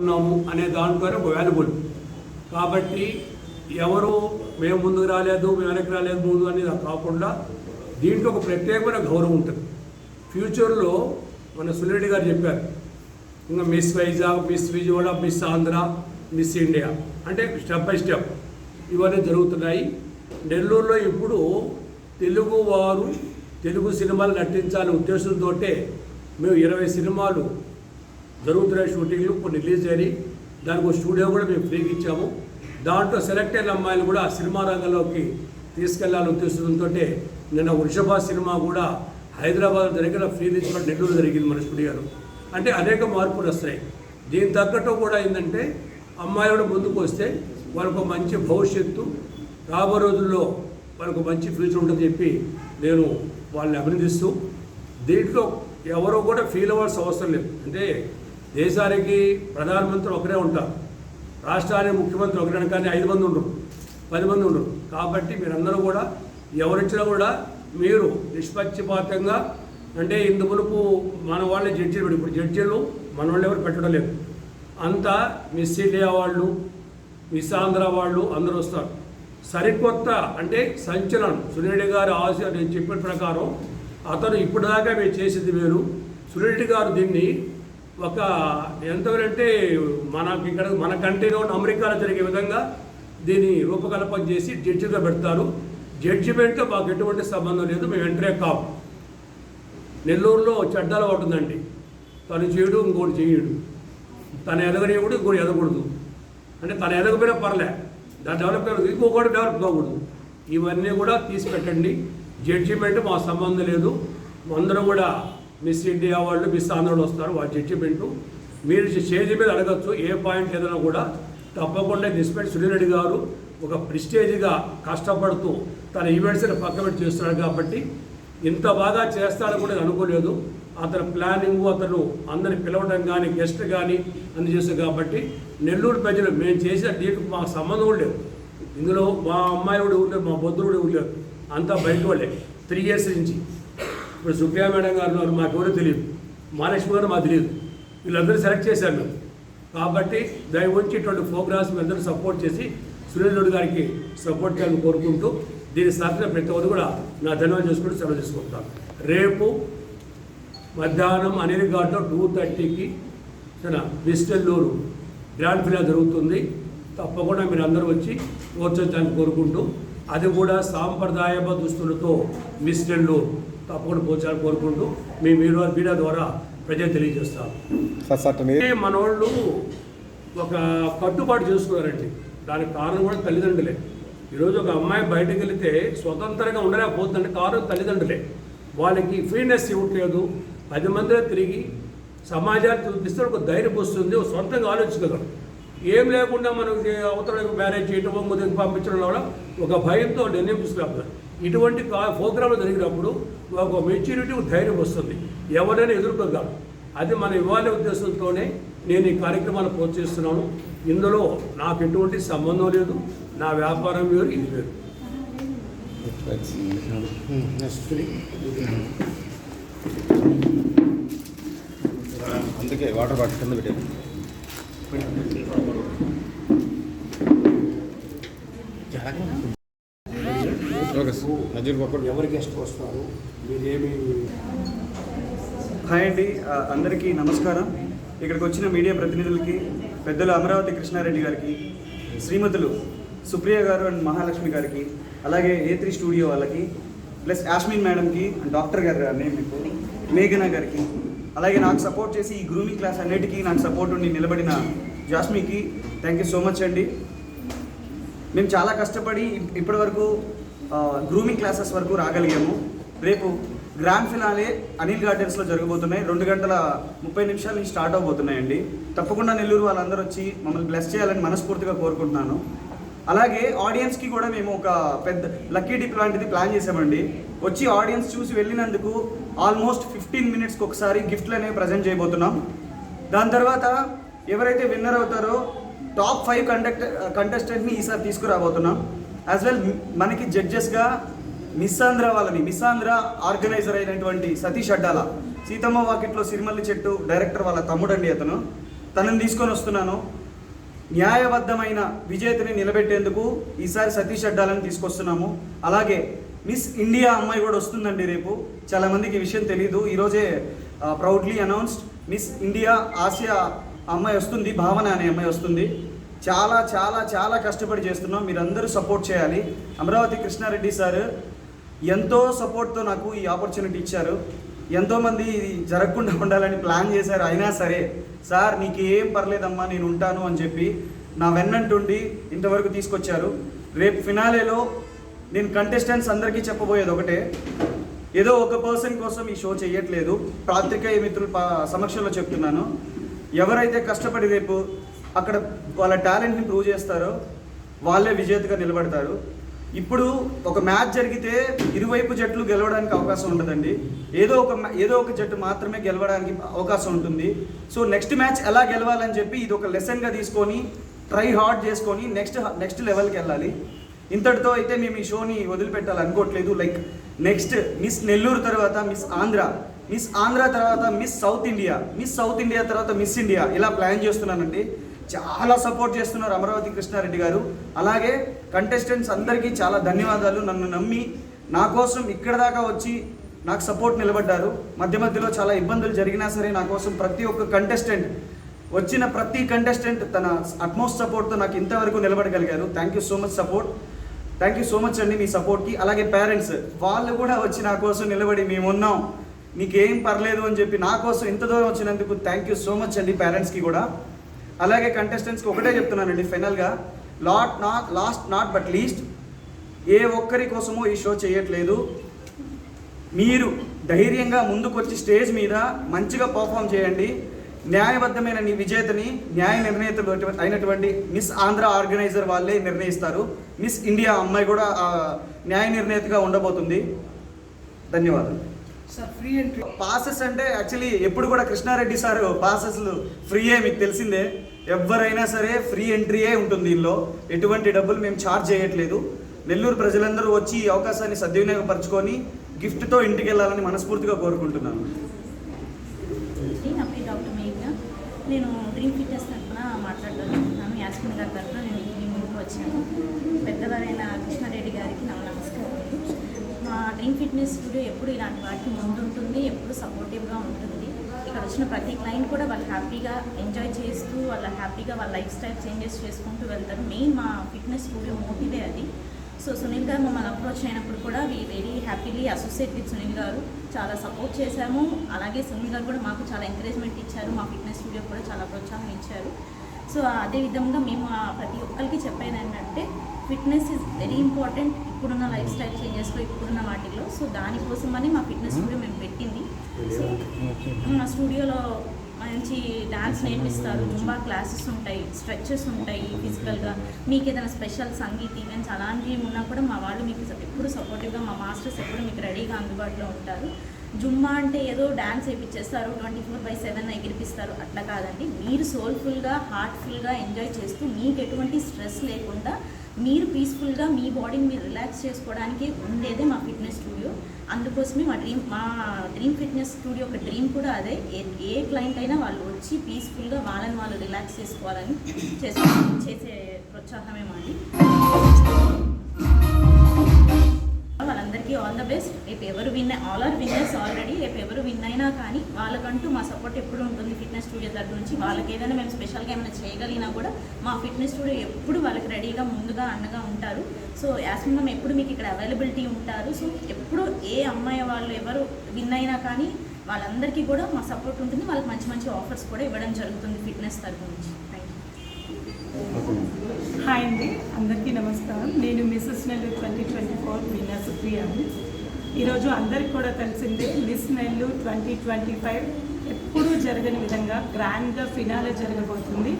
ఉన్నాము అనే దాని ఒక వాల్యుబుల్ కాబట్టి ఎవరు మేము ముందుకు రాలేదు మేము వెనక్కి రాలేదు ముందు అనేది కాకుండా దీంట్లో ఒక ప్రత్యేకమైన గౌరవం ఉంటుంది. ఫ్యూచర్లో మన సులేరెడ్డి గారు చెప్పారు ఇంకా miss Vizag miss Vijayawada miss Andhra miss India అంటే స్టెప్ బై స్టెప్ ఇవన్నీ జరుగుతున్నాయి. నెల్లూరులో ఇప్పుడు తెలుగు వారు తెలుగు సినిమాలు నటించాలనే ఉద్దేశంతో మేము ఇరవై సినిమాలు జరుగుతున్న షూటింగ్లు కొన్ని రిలీజ్ అయినాయి. దానికి ఒక స్టూడియో కూడా మేము ఫ్రీకి ఇచ్చాము. దాంట్లో సెలెక్ట్ అయిన అమ్మాయిలు కూడా ఆ సినిమా రంగంలోకి తీసుకెళ్ళాలని ఉద్దేశంతో నిన్న వృషభ సినిమా కూడా హైదరాబాద్ జరిగిన ఫ్రీ రిలీజ్ కూడా నెల్లూరు జరిగింది మన స్టూడియోలో. అంటే అనేక మార్పులు వస్తాయి. దీని తగ్గట్టు కూడా ఏంటంటే అమ్మాయిలు కూడా ముందుకు వస్తే వాళ్ళకు ఒక మంచి భవిష్యత్తు రాబో రోజుల్లో వాళ్ళకు మంచి ఫ్యూచర్ ఉంటుందని చెప్పి నేను వాళ్ళని అభినందిస్తూ దీంట్లో ఎవరో కూడా ఫీల్ అవ్వాల్సిన అవసరం లేదు. అంటే దేశానికి ప్రధానమంత్రి ఒకరే ఉంటారు. రాష్ట్రానికి ముఖ్యమంత్రి ఒకరే కానీ ఐదు మంది ఉండరు పది మంది ఉండరు. కాబట్టి మీరందరూ కూడా ఎవరిచ్చినా కూడా మీరు నిష్పక్షపాతంగా అంటే ఇందు మునుపు మన వాళ్ళే జడ్జీలు పెట్టి ఇప్పుడు జడ్జీలు మన వాళ్ళు ఎవరు పెట్టడం లేదు. అంతా మిస్ ఇండియా వాళ్ళు మిస్ ఆంధ్ర వాళ్ళు అందరూ వస్తారు. సరికొత్త అంటే సంచలనం. సునీడి గారి ఆశ నేను చెప్పిన ప్రకారం అతను ఇప్పటిదాకా మేము చేసేది వేరు. సురెడ్డి గారు దీన్ని ఒక ఎంతవరంటే మనకి ఇక్కడ మన కంట్రీలో ఉన్న అమెరికాలో జరిగే విధంగా దీన్ని రూపకల్పన చేసి జడ్జిగా పెడతారు. జడ్జిమెంట్తో మాకు ఎటువంటి సంబంధం లేదు. మేము ఎంట్రే కాము నెల్లూరులో చెడ్డలు ఉంటుందండి. తను చేయడు ఇంకోటి చేయడు. తను ఎదగనివ్వడు ఇంకోటి ఎదగకూడదు. అంటే తను ఎదగపోయినా పర్లే. దాని డెవలప్ కాదు ఇంకొకటి డెవలప్ కాకూడదు. ఇవన్నీ కూడా తీసి పెట్టండి. జడ్జిమెంట్ మా సంబంధం లేదు. అందరూ కూడా మిస్ ఇండియా వాళ్ళు మిస్ ఆంధ్రలో వస్తారు వాళ్ళ జడ్జిమెంటు మీరు స్టేజ్ మీద అడగచ్చు ఏ పాయింట్ ఏదైనా కూడా. తప్పకుండా డిస్పెట్ సునీరెడ్డి గారు ఒక ప్రిస్టేజ్గా కష్టపడుతూ తన ఈవెంట్స్ని పక్కబెట్టి చేస్తున్నాడు కాబట్టి ఇంత బాగా చేస్తాడని కూడా నేను అనుకోలేదు. అతని ప్లానింగ్ అతను అందరిని పిలవడం కానీ గెస్ట్ కానీ అన్ని కాబట్టి నెల్లూరు ప్రజలు మేము చేసిన దీనికి మాకు సంబంధం లేదు ఇందులో మా అమ్మాయి కూడా ఊర్లేదు మా బొద్దులు కూడా ఊర్లేదు అంతా బయట వాళ్ళే త్రీ ఇయర్స్ నుంచి. ఇప్పుడు సుప్రియా మేడం గారు ఉన్నారు మాకు ఎవరో తెలియదు. మహాలక్ష్మి గారు మాకు తెలియదు. వీళ్ళందరూ సెలెక్ట్ చేశారు మేము కాబట్టి దయ ఉంచి ఇటువంటి ప్రోగ్రామ్స్ మీ అందరూ సపోర్ట్ చేసి సురేంద్రుడు గారికి సపోర్ట్ చేయాలని కోరుకుంటూ దీని సాధిన ప్రతి ఒక్కరు కూడా నా ధన్యవాదాలు చేసుకుంటూ సెలవు చేసుకుంటాను రేపు మధ్యాహ్నం అనిల్ ఘాట్లో టూ థర్టీకి విస్టల్లూరు గ్రాండ్ ఫినాల్ జరుగుతుంది. తప్పకుండా మీరు అందరూ వచ్చి ఓర్చొచ్చాలని కోరుకుంటూ అది కూడా సాంప్రదాయ దుస్తులతో విస్టల్లూరు తప్పకుండా ప్రోత్సాహాన్ని కోరుకుంటూ మీ మీడియా మీడియా ద్వారా ప్రజలు అంటే మనోళ్ళు ఒక కట్టుబాటు చేసుకున్నారండి. దానికి కారణం కూడా తల్లిదండ్రులే. ఈరోజు ఒక అమ్మాయి బయటకు వెళితే స్వతంత్రంగా ఉండలేకపోతుందంటే కారణం తల్లిదండ్రులే. వాళ్ళకి ఫ్రీనెస్ ఇవ్వట్లేదు. పది మందిలో తిరిగి సమాజాన్ని చూపిస్తే ఒక ధైర్యం వస్తుంది. ఒక సొంతంగా ఆలోచించగలరు. ఏం లేకుండా మనం అవతల మ్యారేజ్ చేయటం ముందుకు పంపించడం వల్ల ఒక భయంతో నిర్ణయం తీసుకురాపుతారు ఇటువంటి ప్రోగ్రాంలు జరిగినప్పుడు ఒక మెచ్యూరిటీ ధైర్యం వస్తుంది. ఎవరైనా ఎదుర్కోగలరు అది మన ఇవ్వాలి ఉద్దేశంతోనే నేను ఈ కార్యక్రమాన్ని ప్రోత్సహిస్తున్నాను. ఇందులో నాకు ఎటువంటి సంబంధం లేదు. నా వ్యాపారం వేరు ఇది వేరు. అందుకే వాటర్ బాటిల్ కింద పెట్టారు ఎవరి గెస్ట్ వస్తారు? మీరేమి హాయ్ అండి. అందరికీ నమస్కారం. ఇక్కడికి వచ్చిన మీడియా ప్రతినిధులకి పెద్దలు అమరావతి కృష్ణారెడ్డి గారికి శ్రీమతులు సుప్రియ గారు అండ్ మహాలక్ష్మి గారికి అలాగే ఏ త్రీ స్టూడియో వాళ్ళకి ప్లస్ యాస్మిన్ మేడంకి అండ్ డాక్టర్ గారు నేమ్ మీకు మేఘనా గారికి అలాగే నాకు సపోర్ట్ చేసి ఈ గ్రూమింగ్ క్లాస్ అన్నిటికీ నాకు సపోర్ట్ ఉండి నిలబడిన జాస్మికి థ్యాంక్ యూ సో మచ్ అండి. మేము చాలా కష్టపడి ఇప్పటివరకు గ్రూమింగ్ క్లాసెస్ వరకు రాగలిగాము. రేపు గ్రాండ్ ఫినాలే అనిల్ గార్డెన్స్లో జరగబోతున్నాయి. రెండు గంటల ముప్పై నిమిషాల నుంచి స్టార్ట్ అవబోతున్నాయండి. తప్పకుండా నెల్లూరు వాళ్ళందరూ వచ్చి మమ్మల్ని బ్లెస్ చేయాలని మనస్ఫూర్తిగా కోరుకుంటున్నాను. అలాగే ఆడియన్స్కి కూడా మేము ఒక పెద్ద లక్కీ డిప్ లాంటిది ప్లాన్ చేసామండి. వచ్చి ఆడియన్స్ చూసి వెళ్ళినందుకు ఆల్మోస్ట్ ఫిఫ్టీన్ మినిట్స్కి ఒకసారి గిఫ్ట్లు అనేవి ప్రజెంట్ చేయబోతున్నాం. దాని తర్వాత ఎవరైతే విన్నర్ అవుతారో టాప్ ఫైవ్ కండక్ట్ కంటెస్టెంట్ని ఈసారి తీసుకురాబోతున్నాం. యాజ్ వెల్ మనకి జడ్జెస్గా మిస్ ఆంధ్ర వాళ్ళని మిస్ ఆంధ్ర ఆర్గనైజర్ అయినటువంటి సతీష్ అడ్డాల సీతమ్మ వాకిట్లో సిరిమల్లి చెట్టు డైరెక్టర్ వాళ్ళ తమ్ముడండి అతను. తనని తీసుకొని వస్తున్నాను. న్యాయబద్ధమైన విజేతని నిలబెట్టేందుకు ఈసారి సతీష్ అడ్డాలను తీసుకొస్తున్నాము. అలాగే మిస్ ఇండియా అమ్మాయి కూడా వస్తుందండి రేపు. చాలామందికి ఈ విషయం తెలియదు ఈరోజే proudly announced miss India Asia అమ్మాయి వస్తుంది భావన అనే అమ్మాయి వస్తుంది. చాలా చాలా చాలా కష్టపడి చేస్తున్నాం. మీరందరూ సపోర్ట్ చేయాలి. అమరావతి కృష్ణారెడ్డి సార్ ఎంతో సపోర్ట్తో నాకు ఈ ఆపర్చునిటీ ఇచ్చారు. ఎంతోమంది ఇది జరగకుండా ఉండాలని ప్లాన్ చేశారు. అయినా సరే సార్ నీకు ఏం పర్లేదమ్మా నేను ఉంటాను అని చెప్పి నా వెన్నంటుండి ఇంతవరకు తీసుకొచ్చారు. రేపు ఫినాలేలో నేను కంటెస్టెంట్స్ అందరికీ చెప్పబోయేది ఒకటే. ఏదో ఒక పర్సన్ కోసం ఈ షో చేయట్లేదు పాత్రికేయ మిత్రుల పా- సమక్షంలో చెప్తున్నాను. ఎవరైతే కష్టపడి రేపు అక్కడ వాళ్ళ టాలెంట్ని ప్రూవ్ చేస్తారో వాళ్ళే విజేతగా నిలబడతారు. ఇప్పుడు ఒక మ్యాచ్ జరిగితే ఇరువైపు జట్లు గెలవడానికి అవకాశం ఉండదండి ఏదో ఒక మ్యా- ఏదో ఒక జట్టు మాత్రమే గెలవడానికి అవకాశం ఉంటుంది. సో నెక్స్ట్ మ్యాచ్ ఎలా గెలవాలని చెప్పి ఇది ఒక లెసన్గా తీసుకొని ట్రై హార్డ్ చేసుకొని నెక్స్ట్ నెక్స్ట్ లెవెల్కి వెళ్ళాలి. ఇంతటితో అయితే మేము ఈ షోని వదిలిపెట్టాలి అనుకోవట్లేదు. లైక్ నెక్స్ట్ మిస్ నెల్లూరు తర్వాత మిస్ ఆంధ్ర. మిస్ ఆంధ్ర తర్వాత miss south India. Miss south India తర్వాత మిస్ ఇండియా. ఇలా ప్లాన్ చేస్తున్నానండి. చాలా సపోర్ట్ చేస్తున్నారు అమరావతి కృష్ణారెడ్డి గారు. అలాగే కంటెస్టెంట్స్ అందరికీ చాలా ధన్యవాదాలు. నన్ను నమ్మి నా కోసం ఇక్కడ దాకా వచ్చి నాకు సపోర్ట్ నిలబడ్డారు. మధ్య మధ్యలో చాలా ఇబ్బందులు జరిగినా సరే నా కోసం ప్రతి ఒక్క కంటెస్టెంట్ వచ్చిన ప్రతి కంటెస్టెంట్ తన అట్మోస్ట్ సపోర్ట్తో నాకు ఇంతవరకు నిలబడగలిగారు. Thank you so much support thank you so much అండి మీ సపోర్ట్కి అలాగే పేరెంట్స్ వాళ్ళు కూడా వచ్చి నా కోసం నిలబడి మేము ఉన్నాం. నీకేం పర్లేదు అని చెప్పి నా కోసం ఇంత దూరం వచ్చినందుకు థ్యాంక్ యూ సో మచ్ అండి పేరెంట్స్కి కూడా. అలాగే కంటెస్టెంట్స్కి ఒకటే చెప్తున్నానండి ఫైనల్గా lot not last not but least ఏ ఒక్కరి కోసమో ఈ షో చేయట్లేదు. మీరు ధైర్యంగా ముందుకొచ్చి స్టేజ్ మీద మంచిగా పర్ఫామ్ చేయండి. న్యాయబద్ధమైన నీ విజేతని న్యాయ అటు- అయినటువంటి మిస్ ఆంధ్ర ఆర్గనైజర్ వాళ్ళే నిర్ణయిస్తారు. మిస్ ఇండియా అమ్మాయి కూడా న్యాయ నిర్ణేతగా ఉండబోతుంది. ధన్యవాదాలు. Sir free entry. పాసెస్ అంటే యాక్చువల్లీ ఎప్పుడు కూడా కృష్ణారెడ్డి సార్ పాసెస్ ఫ్రీయే మీకు తెలిసిందే. ఎవరైనా సరే ఫ్రీ ఎంట్రీయే ఉంటుంది దీనిలో. ఎటువంటి డబ్బులు మేము ఛార్జ్ చేయట్లేదు. నెల్లూరు ప్రజలందరూ వచ్చి ఈ అవకాశాన్ని సద్వినియోగపరచుకొని గిఫ్ట్తో ఇంటికి వెళ్ళాలని మనస్ఫూర్తిగా కోరుకుంటున్నాను. డాక్టర్ నేను డ్రీమ్ ఫిట్నెస్ తరఫున మాట్లాడుతున్నాను యాస్మిన్ గారి తరఫున నేను ఈ ముందుకు వచ్చాను. పెద్దవారైన కృష్ణారెడ్డి గారికి నా నమస్కారం. మా డ్రీమ్ ఫిట్నెస్ స్టూడియో ఎప్పుడు ఇలాంటి వాటికి ముందుంటుంది ఎప్పుడు సపోర్టివ్గా ఉంటుంది ఇక్కడ వచ్చిన ప్రతి క్లయింట్ కూడా వాళ్ళు హ్యాపీగా ఎంజాయ్ చేస్తూ వాళ్ళ హ్యాపీగా వాళ్ళ లైఫ్ స్టైల్ చేంజెస్ చేసుకుంటూ వెళ్తారు. మెయిన్ మా ఫిట్నెస్ స్టూడియో మోటివే అది. సో సునీల్ గారు మమ్మల్ని అప్రోచ్ అయినప్పుడు కూడా we very happily associate with Sunil గారు. చాలా సపోర్ట్ చేశాము. అలాగే సునీల్ గారు కూడా మాకు చాలా ఎంకరేజ్మెంట్ ఇచ్చారు. మా ఫిట్నెస్ స్టూడియో కూడా చాలా ప్రోత్సాహం ఇచ్చారు. సో అదే విధంగా మేము ప్రతి ఒక్కరికి చెప్పేది ఏంటంటే ఫిట్నెస్ ఇస్ వెరీ ఇంపార్టెంట్ ఇప్పుడున్న లైఫ్ స్టైల్ చేంజెస్లో ఇప్పుడున్న వాటిలో సో దానికోసమని మా ఫిట్నెస్ స్టూడియో మేము పెట్టింది. సో మా స్టూడియోలో మంచి డాన్స్ నేర్పిస్తారు. జుంబా క్లాసెస్ ఉంటాయి స్ట్రెచెస్ ఉంటాయి ఫిజికల్గా. మీకు ఏదైనా స్పెషల్ సంగీత్ ఈవెంట్స్ అలాంటివి ఉన్నా కూడా మా వాళ్ళు మీకు ఎప్పుడు సపోర్టివ్గా మా మాస్టర్స్ ఎప్పుడు మీకు రెడీగా అందుబాటులో ఉంటారు. జుమ్మా అంటే ఏదో డ్యాన్స్ వేయించేస్తారు ట్వంటీ ఫోర్ బై సెవెన్ ఎగిరిపిస్తారు. అట్లా కాదండి. మీరు సోల్ఫుల్గా హార్ట్ఫుల్గా ఎంజాయ్ చేస్తూ మీకు ఎటువంటి స్ట్రెస్ లేకుండా మీరు పీస్ఫుల్గా మీ బాడీని మీరు రిలాక్స్ చేసుకోవడానికి ఉండేదే మా ఫిట్నెస్ స్టూడియో అందుకోసమే మా డ్రీమ్ మా డ్రీమ్ ఫిట్నెస్ స్టూడియో ఒక డ్రీమ్ కూడా అదే. ఏ ఏ క్లయింట్ అయినా వాళ్ళు వచ్చి పీస్ఫుల్గా వాళ్ళని వాళ్ళు రిలాక్స్ చేసుకోవాలని చేసే చేసే ప్రోత్సాహమే మాది. వాళ్ళందరికీ ఆల్ ద బెస్ట్ రేపు ఎవరు win all are winners already రేపు ఎవరు విన్ అయినా కానీ వాళ్ళకంటూ మా సపోర్ట్ ఎప్పుడు ఉంటుంది ఫిట్నెస్ స్టూడియో దగ్గర నుంచి. వాళ్ళకి ఏదైనా మేము స్పెషల్గా ఏమైనా చేయగలిగినా కూడా మా ఫిట్నెస్ స్టూడియో ఎప్పుడు వాళ్ళకి రెడీగా ముందుగా అండగా ఉంటారు. సో యాస్మిన్ ఎప్పుడు మీకు ఇక్కడ అవైలబిలిటీ ఉంటారు. సో ఎప్పుడు ఏ అమ్మాయి వాళ్ళు ఎవరు విన్ అయినా కానీ వాళ్ళందరికీ కూడా మా సపోర్ట్ ఉంటుంది. వాళ్ళకి మంచి మంచి ఆఫర్స్ కూడా ఇవ్వడం జరుగుతుంది ఫిట్నెస్ తరఫు నుంచి. హాయ్ అండి అందరికీ నమస్కారం. నేను Mrs Nellore twenty twenty Supriya అండి. ఈరోజు అందరికి కూడా తెలిసిందే miss Nellore twenty twenty five ఎప్పుడూ జరగని విధంగా గ్రాండ్గా ఫినాలే జరగబోతుంది.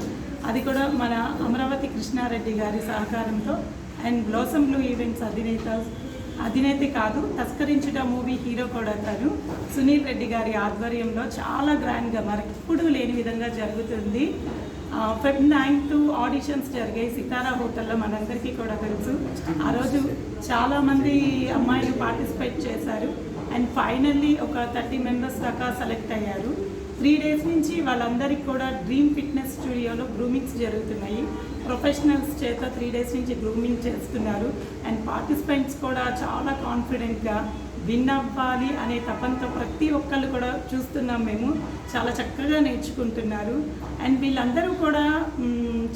అది కూడా మన అమరావతి కృష్ణారెడ్డి గారి సహకారంతో. అండ్ బ్లోసమ్ బ్లూ ఈవెంట్స్ అధినేత అధినేత కాదు తస్కరించుట మూవీ హీరో కూడా తను. సునీల్ రెడ్డి గారి ఆధ్వర్యంలో చాలా గ్రాండ్గా మరి లేని విధంగా జరుగుతుంది. ఆ, ఫెబ్ నైన్త్ ఆడిషన్స్ జరిగాయి సితారా హోటల్లో మనందరికీ కూడా తెలుసు. ఆ రోజు చాలామంది అమ్మాయిలు పార్టిసిపేట్ చేశారు. అండ్ ఫైనల్లీ ఒక థర్టీ మెంబర్స్ దాకా సెలెక్ట్ అయ్యారు. త్రీ డేస్ నుంచి వాళ్ళందరికీ కూడా డ్రీమ్ ఫిట్నెస్ స్టూడియోలో గ్రూమింగ్స్ జరుగుతున్నాయి. ప్రొఫెషనల్స్ చేత త్రీ డేస్ నుంచి గ్రూమింగ్ చేస్తున్నారు. అండ్ పార్టిసిపెంట్స్ కూడా చాలా కాన్ఫిడెంట్గా విన్నవ్వాలి అనే తపంతో ప్రతి ఒక్కళ్ళు కూడా చూస్తున్నాం మేము. చాలా చక్కగా నేర్చుకుంటున్నారు. అండ్ వీళ్ళందరూ కూడా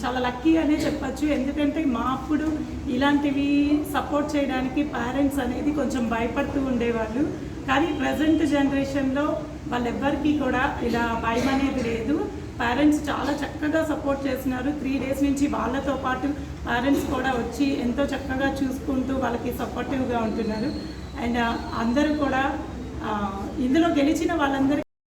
చాలా లక్కీ అనే చెప్పచ్చు. ఎందుకంటే మా అప్పుడు ఇలాంటివి సపోర్ట్ చేయడానికి పేరెంట్స్ అనేది కొంచెం భయపడుతూ ఉండేవాళ్ళు. కానీ ప్రజెంట్ జనరేషన్లో వాళ్ళెవ్వరికీ కూడా ఇలా భయం అనేది లేదు. పేరెంట్స్ చాలా చక్కగా సపోర్ట్ చేస్తున్నారు. త్రీ డేస్ నుంచి వాళ్ళతో పాటు పేరెంట్స్ కూడా వచ్చి ఎంతో చక్కగా చూసుకుంటూ వాళ్ళకి సపోర్టివ్గా ఉంటున్నారు. అండ్ అందరూ కూడా ఆ, ఇందులో గెలిచిన వాళ్ళందరికీ